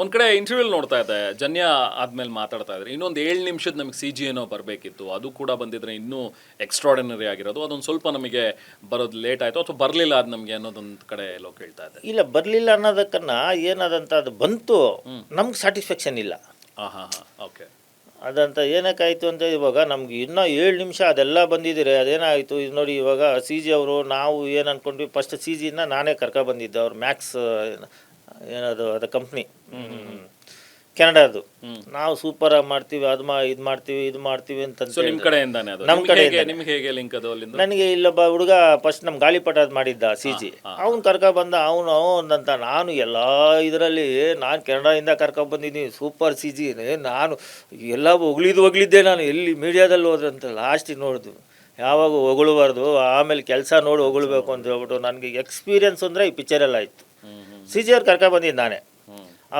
ಒಂದ್ ಕಡೆ ಇಂಟರ್ವ್ಯೂಲ್ ನೋಡ್ತಾ ಇದ್ದೆ. ಜನ್ಯ ಆದ್ಮೇಲೆ ಮಾತಾಡ್ತಾ ಇದ್ರೆ. ಇನ್ನೊಂದು ಏಳು ನಿಮಿಷದ ನಮಗೆ ಸಿ ಜಿ ಏನೋ ಬರಬೇಕಿತ್ತು. ಅದು ಕೂಡ ಬಂದಿದ್ರೆ ಇನ್ನೂ ಎಕ್ಸ್ಟ್ರಾರ್ಡಿನರಿ ಆಗಿರೋದು. ಅದೊಂದು ಸ್ವಲ್ಪ ನಮಗೆ ಬರೋದು ಲೇಟ್ ಆಯ್ತು. ಅಥವಾ ಬರಲಿಲ್ಲ ಅದು ನಮಗೆ ಅನ್ನೋದೊಂದು ಕಡೆ ಎಲ್ಲೋ ಕೇಳ್ತಾ ಇದ್ದೆ. ಇಲ್ಲ ಬರಲಿಲ್ಲ ಅನ್ನೋದಕ್ಕನ್ನ ಏನಾದಂತ ಅದು ಬಂತು ನಮ್ಗೆ ಸ್ಯಾಟಿಸ್ಫ್ಯಾಕ್ಷನ್ ಇಲ್ಲ. ಹಾಂ ಹಾಂ ಹಾಂ ಓಕೆ ಅದಂತ ಏನಕ್ಕಾಯಿತು ಅಂತ ಇವಾಗ ನಮ್ಗೆ ಇನ್ನೂ ಏಳು ನಿಮಿಷ ಅದೆಲ್ಲ ಬಂದಿದ್ದೀರಿ ಅದೇನಾಯಿತು? ಇದು ನೋಡಿ ಇವಾಗ ಸಿ ಜಿ ಅವರು ನಾವು ಏನು ಅನ್ಕೊಂಡ್ವಿ? ಫಸ್ಟ್ ಸಿ ಜಿನ ನಾನೇ ಕರ್ಕೊ ಬಂದಿದ್ದೆ. ಅವ್ರು ಮ್ಯಾಕ್ಸ್ ಏನದು ಅದು ಕಂಪ್ನಿ ಕೆನಡಾದು. ನಾವು ಸೂಪರ್ ಆಗಿ ಮಾಡ್ತೀವಿ ಅದು ಮಾ ಇದು ಮಾಡ್ತೀವಿ ಇದು ಮಾಡ್ತೀವಿ ಅಂತ ಸೊ ನಿಮ್ಮ ಕಡೆಯಿಂದಾನೆ ಅದು. ನಮ್ಮ ಕಡೆ ನಿಮ್ಗೆ ಹೇಗೆ ಲಿಂಕ್ ಅದು ಅಲ್ಲಿಂದ? ನನಗೆ ಇಲ್ಲೊಬ್ಬ ಹುಡುಗ ಫಸ್ಟ್ ನಮ್ಮ ಗಾಳಿಪಟ ಅದು ಮಾಡಿದ್ದ ಸಿ ಜಿ ಅವ್ನು ಕರ್ಕೊ ಬಂದ ಅವನು ಅವನಂತ ನಾನು ಎಲ್ಲ ಇದರಲ್ಲಿ ನಾನು ಕೆನಡಾದಿಂದ ಕರ್ಕೊ ಬಂದಿದ್ದೀನಿ ಸೂಪರ್ ಸಿ ಜಿ ನಾನು ಎಲ್ಲ ಹೊಗಳಿದ್ದು ಹೊಗಳಿದ್ದೆ ನಾನು ಎಲ್ಲಿ ಮೀಡಿಯಾದಲ್ಲಿ ಹೋದ್ರಂತ ಲಾಸ್ಟಿಗೆ ನೋಡಿದ್ವು ಯಾವಾಗ ಹೊಗಳಬಾರ್ದು ಆಮೇಲೆ ಕೆಲಸ ನೋಡಿ ಹೊಗಳ್ಬೇಕು ಅಂತ ಹೇಳ್ಬಿಟ್ಟು ನನಗೆ ಎಕ್ಸ್ಪೀರಿಯನ್ಸ್ ಅಂದರೆ ಈ ಪಿಕ್ಚರೆಲ್ಲ ಆಯಿತು ಸಿ ಜಿ ಅವ್ರು ಕರ್ಕೊ ಬಂದಿದ್ದು ನಾನೇ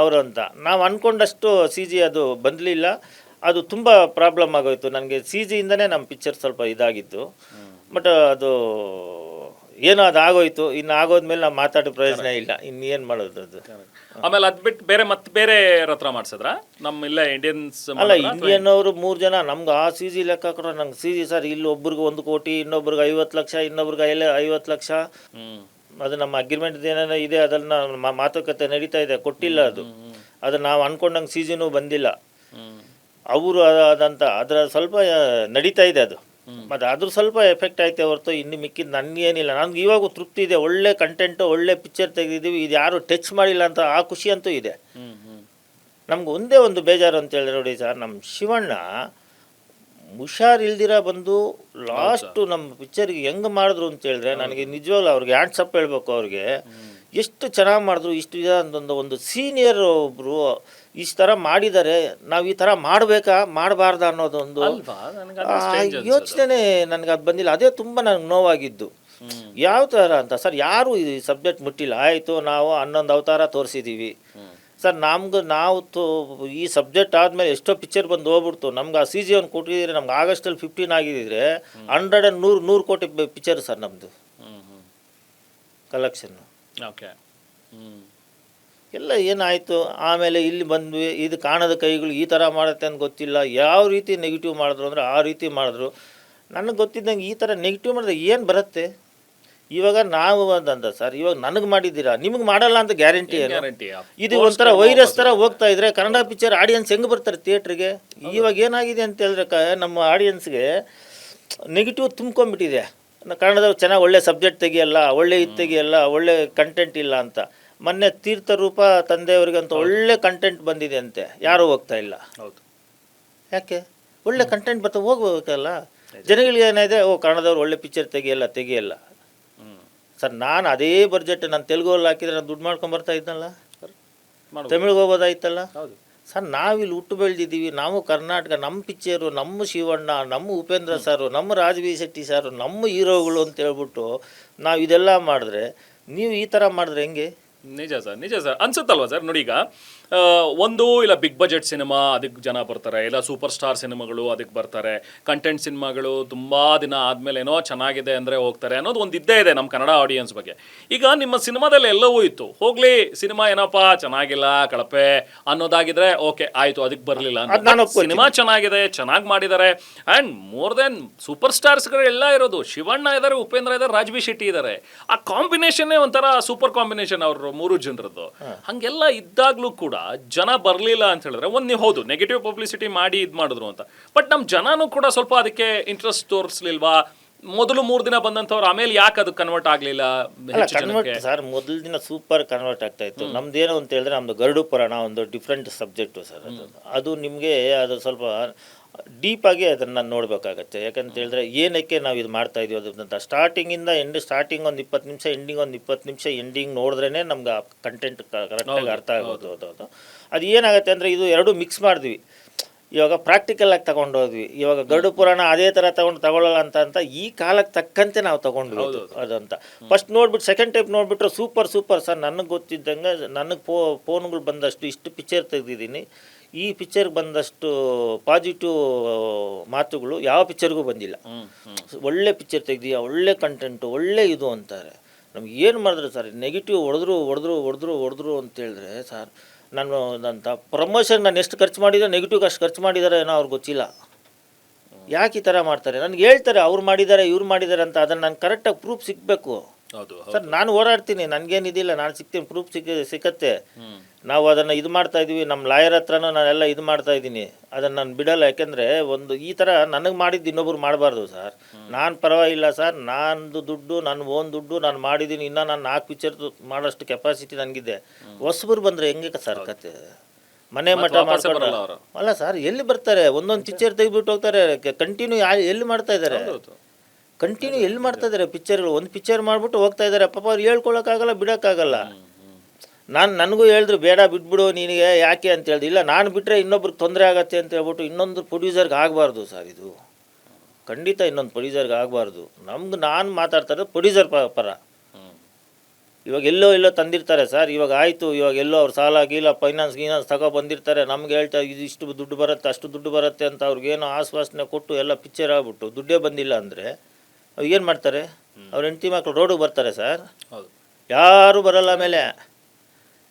ಅವರು ಅಂತ. ನಾವು ಅಂದ್ಕೊಂಡಷ್ಟು ಸಿ ಜಿ ಅದು ಬಂದಲಿಲ್ಲ. ಅದು ತುಂಬ ಪ್ರಾಬ್ಲಮ್ ಆಗೋಯ್ತು. ನನಗೆ ಸಿ ಜಿಯಿಂದನೇ ನಮ್ಮ ಪಿಕ್ಚರ್ ಸ್ವಲ್ಪ ಇದಾಗಿತ್ತು. ಬಟ್ ಅದು ಏನೋ ಅದು ಆಗೋಯ್ತು. ಇನ್ನು ಆಗೋದ್ಮೇಲೆ ನಾವು ಮಾತಾಡೋ ಪ್ರಯೋಜನ ಇಲ್ಲ. ಇನ್ನು ಇನ್ನೇನು ಮಾಡೋದು ಅದು ಆಮೇಲೆ ಅದು ಬಿಟ್ಟು ಬೇರೆ ಮತ್ತೆ ಬೇರೆ ಹತ್ರ ಮಾಡ್ಸಿದ್ರ? ನಮ್ಮ ಇಲ್ಲ ಇಂಡಿಯನ್ಸ್ ಅಲ್ಲ ಇಂಡಿಯನ್ ಅವರು ಮೂರು ಜನ ನಮ್ಗೆ ಆ ಸಿ ಜಿ ಲೆಕ್ಕ ಹಾಕಿದ್ರೆ ನಂಗೆ ಸಿ ಜಿ ಸರ್ ಇಲ್ಲಿ ಒಬ್ರಿಗೆ ಒಂದು ಕೋಟಿ ಇನ್ನೊಬ್ರಿಗೆ ಐವತ್ತು ಲಕ್ಷ ಇನ್ನೊಬ್ರಿಗೆ ಐಲ ಐವತ್ತು ಲಕ್ಷ. ಅದು ನಮ್ಮ ಅಗ್ರಿಮೆಂಟ್ ಏನೇನೋ ಇದೆ ಅದನ್ನ ಮಾ- ಮಾತುಕತೆ ನಡೀತಾ ಇದೆ ಕೊಟ್ಟಿಲ್ಲ ಅದು. ಅದು ನಾವು ಅನ್ಕೊಂಡಂಗೆ ಸೀಸನ್ ಬಂದಿಲ್ಲ. ಅವರು ಅದಂತ ಅದರ ಸ್ವಲ್ಪ ಆ, ನಡೀತಾ ಇದೆ ಅದು. ಮತ್ತೆ ಅದ್ರ ಸ್ವಲ್ಪ ಎಫೆಕ್ಟ್ ಆಯ್ತೆ ಹೊರತು ಇನ್ನು ಮಿಕ್ಕಿದ ನನ್ಗೇನಿಲ್ಲ. ನನಗೆ ಇವಾಗೂ ತೃಪ್ತಿ ಇದೆ ಒಳ್ಳೆ ಕಂಟೆಂಟು ಒಳ್ಳೆ ಪಿಕ್ಚರ್ ತೆಗೆದಿದ್ದೀವಿ ಇದು ಯಾರು ಟಚ್ ಮಾಡಿಲ್ಲ ಅಂತ ಆ ಖುಷಿ ಅಂತೂ ಇದೆ ನಮ್ಗೆ ಒಂದೇ ಒಂದು ಬೇಜಾರು ಅಂತ ಹೇಳಿದ್ರೆ ನೋಡಿ ಸರ್ ನಮ್ಮ ಶಿವಣ್ಣ ಹುಷಾರಿಲ್ದಿರ ಬಂದು ಲಾಸ್ಟು ನಮ್ಮ ಪಿಕ್ಚರ್ಗೆ ಹೆಂಗೆ ಮಾಡಿದ್ರು ಅಂತ ಹೇಳಿದ್ರೆ ನನಗೆ ನಿಜವಾಗ್ಲೂ ಅವ್ರಿಗೆ ಹ್ಯಾಂಡ್ಸಪ್ ಹೇಳ್ಬೇಕು ಅವ್ರಿಗೆ. ಎಷ್ಟು ಚೆನ್ನಾಗಿ ಮಾಡಿದ್ರು ಇಷ್ಟು ಇದೆ ಅಂತಂದು ಒಂದು ಸೀನಿಯರ್ ಒಬ್ಬರು ಇಷ್ಟು ಥರ ಮಾಡಿದ್ದಾರೆ ನಾವು ಈ ಥರ ಮಾಡಬೇಕಾ ಮಾಡಬಾರ್ದ ಅನ್ನೋದೊಂದು. ಯೋಚನೆ ನನಗೆ ಅದು ಬಂದಿಲ್ಲ. ಅದೇ ತುಂಬ ನನಗೆ ನೋವಾಗಿದ್ದು. ಯಾವ ಥರ ಅಂತ? ಸರ್ ಯಾರು ಈ ಸಬ್ಜೆಕ್ಟ್ ಮುಟ್ಟಿಲ್ಲ. ಆಯಿತು ನಾವು ಹನ್ನೊಂದು ಅವತಾರ ತೋರಿಸಿದ್ದೀವಿ ಸರ್ ನಮ್ಗೆ ನಾವು ತೋ ಈ ಸಬ್ಜೆಕ್ಟ್ ಆದಮೇಲೆ ಎಷ್ಟೋ ಪಿಕ್ಚರ್ ಬಂದು ಹೋಗ್ಬಿಡ್ತು. ನಮ್ಗೆ ಆ ಸಿ ಜಿ ಒಂದು ಕೊಟ್ಟಿದ್ರೆ ನಮ್ಗೆ ಆಗಸ್ಟಲ್ಲಿ ಫಿಫ್ಟೀನ್ ಆಗಿದ್ದರೆ ಹಂಡ್ರೆಡ್ ಆ್ಯಂಡ್ ನೂರು ನೂರು ಕೋಟಿ ಪಿಕ್ಚರ್ ಸರ್ ನಮ್ಮದು ಕಲೆಕ್ಷನ್ನು ಓಕೆ ಎಲ್ಲ ಏನಾಯಿತು? ಆಮೇಲೆ ಇಲ್ಲಿ ಬಂದ್ವಿ. ಇದು ಕಾಣದ ಕೈಗಳು ಈ ಥರ ಮಾಡುತ್ತೆ ಅಂತ ಗೊತ್ತಿಲ್ಲ. ಯಾವ ರೀತಿ ನೆಗೆಟಿವ್ ಮಾಡಿದ್ರು ಅಂದರೆ ಆ ರೀತಿ ಮಾಡಿದ್ರು. ನನಗೆ ಗೊತ್ತಿದ್ದಂಗೆ ಈ ಥರ ನೆಗೆಟಿವ್ ಮಾಡಿದ್ರೆ ಏನು ಬರುತ್ತೆ? ಇವಾಗ ನಾವು ಅಂತ ಸರ್ ಇವಾಗ ನನಗೆ ಮಾಡಿದ್ದೀರಾ? ನಿಮ್ಗೆ ಮಾಡಲ್ಲ ಅಂತ ಗ್ಯಾರಂಟಿ ಏನು? ಗ್ಯಾರಂಟಿ ಇದು ಒಂಥರ ವೈರಸ್ ಥರ ಹೋಗ್ತಾ ಇದ್ರೆ ಕನ್ನಡ ಪಿಕ್ಚರ್ ಆಡಿಯನ್ಸ್ ಹೆಂಗ್ ಬರ್ತಾರೆ ಥಿಯೇಟ್ರಿಗೆ ಇವಾಗ ಏನಾಗಿದೆ ಅಂತ ಹೇಳಿದ್ರೆ ಕ ನಮ್ಮ ಆಡಿಯನ್ಸ್ಗೆ ನೆಗೆಟಿವ್ ತುಂಬ್ಕೊಂಡ್ಬಿಟ್ಟಿದೆ. ನ- ಕನ್ನಡದವ್ರು ಚೆನ್ನಾಗಿ ಒಳ್ಳೆ ಸಬ್ಜೆಕ್ಟ್ ತೆಗಿಯಲ್ಲ ಒಳ್ಳೆ ಇದು ತೆಗಿಯಲ್ಲ ಒಳ್ಳೆ ಕಂಟೆಂಟ್ ಇಲ್ಲ ಅಂತ. ಮೊನ್ನೆ ತೀರ್ಥ ರೂಪ ತಂದೆಯವರಿಗಂತ ಒಳ್ಳೆ ಕಂಟೆಂಟ್ ಬಂದಿದೆ ಅಂತೆ. ಯಾರೂ ಹೋಗ್ತಾ ಇಲ್ಲ. ಹೌದು. ಯಾಕೆ? ಒಳ್ಳೆ ಕಂಟೆಂಟ್ ಬರ್ತಾ ಹೋಗ್ಬೇಕಲ್ಲ. ಜನಗಳಿಗೆ ಏನಿದೆ ಓ ಕನ್ನಡದವ್ರು ಒಳ್ಳೆ ಪಿಕ್ಚರ್ ತೆಗಿಯಲ್ಲ ತೆಗಿಯಲ್ಲ. ಸರ್ ನಾನು ಅದೇ ಬಜೆಟ್ ನಾನು ತೆಲುಗಲ್ಲಿ ಹಾಕಿದ್ರೆ ನಾನು ದುಡ್ಡು ಮಾಡ್ಕೊಂಡು ಬರ್ತಾ ಇದ್ನಲ್ಲ. ತಮಿಳ್ಗೆ ಹೋಗೋದಾಯ್ತಲ್ಲ ಹೌದು. ಸರ್ ನಾವಿಲ್ಲಿ ಹುಟ್ಟು ಬೆಳೆದಿದ್ದೀವಿ. ನಾವು ಕರ್ನಾಟಕ ನಮ್ಮ ಪಿಕ್ಚರು ನಮ್ಮ ಶಿವಣ್ಣ ನಮ್ಮ ಉಪೇಂದ್ರ ಸಾರು ನಮ್ಮ ರಾಜಬಿ ಶೆಟ್ಟಿ ಸಾರು ನಮ್ಮ ಹೀರೋಗಳು ಅಂತ ಹೇಳ್ಬಿಟ್ಟು ನಾವು ಇದೆಲ್ಲ ಮಾಡಿದ್ರೆ ನೀವು ಈ ಥರ ಮಾಡಿದ್ರೆ ಹೆಂಗೆ? ನಿಜ ಸರ್ ನಿಜ ಸರ್. ಅನ್ಸುತ್ತಲ್ವ ಸರ್? ನೋಡಿ ಈಗ ಒಂದು ಇಲ್ಲ ಬಿಗ್ ಬಜೆಟ್ ಸಿನಿಮಾ ಅದಕ್ಕೆ ಜನ ಬರ್ತಾರೆ ಇಲ್ಲ ಸೂಪರ್ ಸ್ಟಾರ್ ಸಿನಿಮಾಗಳು ಅದಕ್ಕೆ ಬರ್ತಾರೆ. ಕಂಟೆಂಟ್ ಸಿನಿಮಾಗಳು ತುಂಬ ದಿನ ಆದಮೇಲೆ ಏನೋ ಚೆನ್ನಾಗಿದೆ ಅಂದರೆ ಹೋಗ್ತಾರೆ ಅನ್ನೋದು ಒಂದು ಇದ್ದೇ ಇದೆ ನಮ್ಮ ಕನ್ನಡ ಆಡಿಯನ್ಸ್ ಬಗ್ಗೆ. ಈಗ ನಿಮ್ಮ ಸಿನಿಮಾದಲ್ಲಿ ಎಲ್ಲವೂ ಇತ್ತು. ಹೋಗ್ಲಿ ಸಿನಿಮಾ ಏನಪ್ಪ ಚೆನ್ನಾಗಿಲ್ಲ ಕಳಪೆ ಅನ್ನೋದಾಗಿದ್ರೆ ಓಕೆ ಆಯ್ತು ಅದಕ್ಕೆ ಬರಲಿಲ್ಲ ಸಿನಿಮಾ ಚೆನ್ನಾಗಿದೆ ಚೆನ್ನಾಗಿ ಮಾಡಿದ್ದಾರೆ. ಆ್ಯಂಡ್ ಮೋರ್ ದೆನ್ ಸೂಪರ್ ಸ್ಟಾರ್ಸ್ಗಳು ಎಲ್ಲ ಇರೋದು. ಶಿವಣ್ಣ ಇದ್ದಾರೆ ಉಪೇಂದ್ರ ಇದ್ದಾರೆ ರಾಜ್ಬಿ ಶೆಟ್ಟಿ ಇದ್ದಾರೆ. ಆ ಕಾಂಬಿನೇಷನ್ನೇ ಒಂಥರ ಸೂಪರ್ ಕಾಂಬಿನೇಷನ್ ಅವರು ಮೂರು ಜನರದ್ದು. ಹಂಗೆಲ್ಲ ಇದ್ದಾಗ್ಲೂ ಕೂಡ ಜನ ಬರಲಿಲ್ಲ ಅಂತ ಹೇಳಿದ್ರೆ ಒಂದು ನೀವು ಹೌದು ನೆಗೆಟಿವ್ ಪಬ್ಲಿಸಿಟಿ ಮಾಡಿ ಇದು ಮಾಡಿದ್ರು ಅಂತ. ಬಟ್ ನಮ್ಮ ಜನನೂ ಕೂಡ ಸ್ವಲ್ಪ ಅದಕ್ಕೆ ಇಂಟ್ರೆಸ್ಟ್ ತೋರಿಸ್ಲಿಲ್ವಾ? ಮೊದಲು ಮೂರು ದಿನ ಬಂದಂಥವ್ರು ಆಮೇಲೆ ಯಾಕೆ ಅದು ಕನ್ವರ್ಟ್ ಆಗಲಿಲ್ಲ ಕನ್ವರ್ಟ್ ಸರ್ ಮೊದಲ ದಿನ ಸೂಪರ್ ಕನ್ವರ್ಟ್ ಆಗ್ತಾ ಇತ್ತು. ನಮ್ದೇನು ಅಂತ ಹೇಳಿದ್ರೆ ನಮ್ದು ಗರುಡು ಪುರಾಣ ಒಂದು ಡಿಫ್ರೆಂಟ್ ಸಬ್ಜೆಕ್ಟು ಸರ್ ಅದು. ಅದು ನಿಮಗೆ ಅದು ಸ್ವಲ್ಪ ಡೀಪಾಗೆ ಅದನ್ನ ನೋಡಬೇಕಾಗತ್ತೆ. ಯಾಕಂತ ಹೇಳಿದ್ರೆ ಏನಕ್ಕೆ ನಾವು ಇದು ಮಾಡ್ತಾ ಇದೀವಿ ಅದಂತ ಸ್ಟಾರ್ಟಿಂಗ್ ಸ್ಟಾರ್ಟಿಂಗಿಂದ ಎಂಡ್ ಸ್ಟಾರ್ಟಿಂಗ್ ಒಂದು ಇಪ್ಪತ್ತು ನಿಮಿಷ ಎಂಡಿಂಗ್ ಒಂದು ಇಪ್ಪತ್ತು ನಿಮಿಷ ಎಂಡಿಂಗ್ ನೋಡಿದ್ರೇ ನಮ್ಗೆ ಆ ಕಂಟೆಂಟ್ ಕರೆಕ್ಟಾಗಿ ಅರ್ಥ ಆಗೋದು ಅದು ಅದು. ಅದು ಏನಾಗುತ್ತೆ ಅಂದರೆ ಇದು ಎರಡು ಮಿಕ್ಸ್ ಮಾಡಿದ್ವಿ. ಇವಾಗ ಪ್ರಾಕ್ಟಿಕಲ್ ಆಗಿ ತಗೊಂಡೋದ್ವಿ. ಇವಾಗ ಗಡು ಪುರಾಣ ಅದೇ ಥರ ತಗೊಂಡು ತಗೊಳ್ಳಲ್ಲ ಅಂತ ಅಂತ ಈ ಕಾಲಕ್ಕೆ ತಕ್ಕಂತೆ ನಾವು ತಗೊಂಡ್ವಿ ಅದಂತ. ಫಸ್ಟ್ ನೋಡ್ಬಿಟ್ಟು ಸೆಕೆಂಡ್ ಟೈಪ್ ನೋಡ್ಬಿಟ್ರೆ ಸೂಪರ್ ಸೂಪರ್ ಸರ್ ನನಗೆ ಗೊತ್ತಿದ್ದಂಗೆ ನನಗೆ ಫೋ ಫೋನ್ಗಳು ಬಂದಷ್ಟು ಇಷ್ಟು ಪಿಕ್ಚರ್ ತೆಗೆದಿದ್ದೀನಿ. ಈ ಪಿಕ್ಚರ್ ಬಂದಷ್ಟು ಪಾಸಿಟಿವ್ ಮಾತುಗಳು ಯಾವ ಪಿಕ್ಚರ್ಗೂ ಬಂದಿಲ್ಲ. ಒಳ್ಳೆ ಪಿಕ್ಚರ್ ತೆಗ್ದೀಯಾ ಒಳ್ಳೆ ಕಂಟೆಂಟು ಒಳ್ಳೆ ಇದು ಅಂತಾರೆ. ನಮ್ಗೆ ಏನು ಮಾಡಿದ್ರು ಸರ್ ನೆಗೆಟಿವ್ ಹೊಡೆದ್ರು ಹೊಡೆದ್ರು ಹೊಡೆದ್ರು ಹೊಡೆದ್ರು ಅಂತ ಹೇಳಿದ್ರೆ ಸರ್ ನಾನು ನಂತ ಪ್ರಮೋಷನ್ ನಾನು ಎಷ್ಟು ಖರ್ಚು ಮಾಡಿದ್ರೆ ನೆಗೆಟಿವ್ ಅಷ್ಟು ಖರ್ಚು ಮಾಡಿದ್ದಾರೆ ಏನೋ ಅವ್ರಿಗೆ ಗೊತ್ತಿಲ್ಲ. ಯಾಕೆ ಈ ಥರ ಮಾಡ್ತಾರೆ? ನನಗೆ ಹೇಳ್ತಾರೆ, ಅವ್ರು ಮಾಡಿದ್ದಾರೆ, ಇವ್ರು ಮಾಡಿದ್ದಾರೆ ಅಂತ, ಅದನ್ನು ನಾನು ಕರೆಕ್ಟಾಗಿ ಪ್ರೂಫ್ ಸಿಗಬೇಕು. ಹೌದು ಸರ್ ನಾನು ಓಡಾಡ್ತೀನಿ ನನಗೇನಿದಿಲ್ಲ ನಾನು ಸಿಗ್ತೀನಿ ಪ್ರೂಫ್ ಸಿಕ್ಕ ಸಿಕ್ಕತ್ತೆ ನಾವು ಅದನ್ನು ಇದು ಮಾಡ್ತಾ ಇದೀವಿ ನಮ್ಮ ಲಾಯರ್ ಹತ್ರನೂ ನಾನೆಲ್ಲ ಇದು ಮಾಡ್ತಾ ಇದ್ದೀನಿ ಅದನ್ನು ನಾನು ಬಿಡಲ್ಲ ಯಾಕೆಂದರೆ ಒಂದು ಈ ಥರ ನನಗೆ ಮಾಡಿದ್ದು ಇನ್ನೊಬ್ರು ಮಾಡಬಾರ್ದು ಸರ್. ನಾನು ಪರವಾಗಿಲ್ಲ ಸರ್. ನಂದು ದುಡ್ಡು ನನ್ನ ಓನ್ ದುಡ್ಡು ನಾನು ಮಾಡಿದ್ದೀನಿ ಇನ್ನೂ ನಾನು ನಾಲ್ಕು ಪಿಕ್ಚರ್ ಮಾಡೋಷ್ಟು ಕೆಪಾಸಿಟಿ ನನಗಿದೆ. ಹೊಸಬ್ರು ಬಂದರೆ ಹೆಂಗೆ ಸರ್ ಕತೆ? ಮನೆ ಮಠ ಮಾಡ್ಕೊಂಡು ಅಲ್ಲ ಸರ್ ಎಲ್ಲಿ ಬರ್ತಾರೆ? ಒಂದೊಂದು ಪಿಕ್ಚರ್ ತೆಗೆದ್ಬಿಟ್ಟು ಹೋಗ್ತಾರೆ ಕಂಟಿನ್ಯೂ ಎಲ್ಲಿ ಮಾಡ್ತಾ ಇದ್ದಾರೆ? ಕಂಟಿನ್ಯೂ ಎಲ್ಲಿ ಮಾಡ್ತಾ ಇದ್ದಾರೆ ಪಿಕ್ಚರ್ಗಳು ಒಂದು ಪಿಕ್ಚರ್ ಮಾಡಿಬಿಟ್ಟು ಹೋಗ್ತಾ ಇದ್ದಾರೆ. ಪಾಪ ಅವ್ರು ಹೇಳ್ಕೊಳಕ್ಕಾಗಲ್ಲ, ಬಿಡೋಕ್ಕಾಗಲ್ಲ. ನಾನು ನನಗೂ ಹೇಳಿದ್ರು, ಬೇಡ, ಬಿಟ್ಬಿಡು, ನಿನಗೆ ಯಾಕೆ ಅಂತ ಹೇಳಿದ್ರು. ಇಲ್ಲ, ನಾನು ಬಿಟ್ಟರೆ ಇನ್ನೊಬ್ರಿಗೆ ತೊಂದರೆ ಆಗತ್ತೆ ಅಂತ ಹೇಳ್ಬಿಟ್ಟು ಇನ್ನೊಂದು ಪ್ರೊಡ್ಯೂಸರ್ಗೆ ಆಗಬಾರ್ದು ಸರ್ ಇದು. ಖಂಡಿತ ಇನ್ನೊಂದು ಪ್ರೊಡ್ಯೂಸರ್ಗೆ ಆಗಬಾರ್ದು. ನಮ್ಗೆ ನಾನು ಮಾತಾಡ್ತಾ ಇರೋದು ಪ್ರೊಡ್ಯೂಸರ್ ಪರ. ಇವಾಗ ಎಲ್ಲೋ ಎಲ್ಲೋ ತಂದಿರ್ತಾರೆ ಸರ್. ಇವಾಗ ಆಯಿತು, ಇವಾಗ ಎಲ್ಲೋ ಅವ್ರು ಸಾಲ ಗೀಲ ಫೈನಾನ್ಸ್ ಗೀನಾನ್ಸ್ ತಗೋ ಬಂದಿರ್ತಾರೆ. ನಮ್ಗೆ ಹೇಳ್ತಾ ಇದು ಇಷ್ಟು ದುಡ್ಡು ಬರುತ್ತೆ, ಅಷ್ಟು ದುಡ್ಡು ಬರುತ್ತೆ ಅಂತ ಅವ್ರಿಗೇನೋ ಆಶ್ವಾಸನೆ ಕೊಟ್ಟು ಎಲ್ಲ ಪಿಕ್ಚರ್ ಆಗ್ಬಿಟ್ಟು. ದುಡ್ಡೇ ಬಂದಿಲ್ಲ ಅಂದರೆ ಏನು ಮಾಡ್ತಾರೆ? ಅವ್ರ ಹೆಂಡತಿ ಮಕ್ಕಳು ರೋಡಿಗೆ ಬರ್ತಾರೆ ಸರ್. ಯಾರೂ ಯಾರು ಬರಲ್ಲ ಆಮೇಲೆ.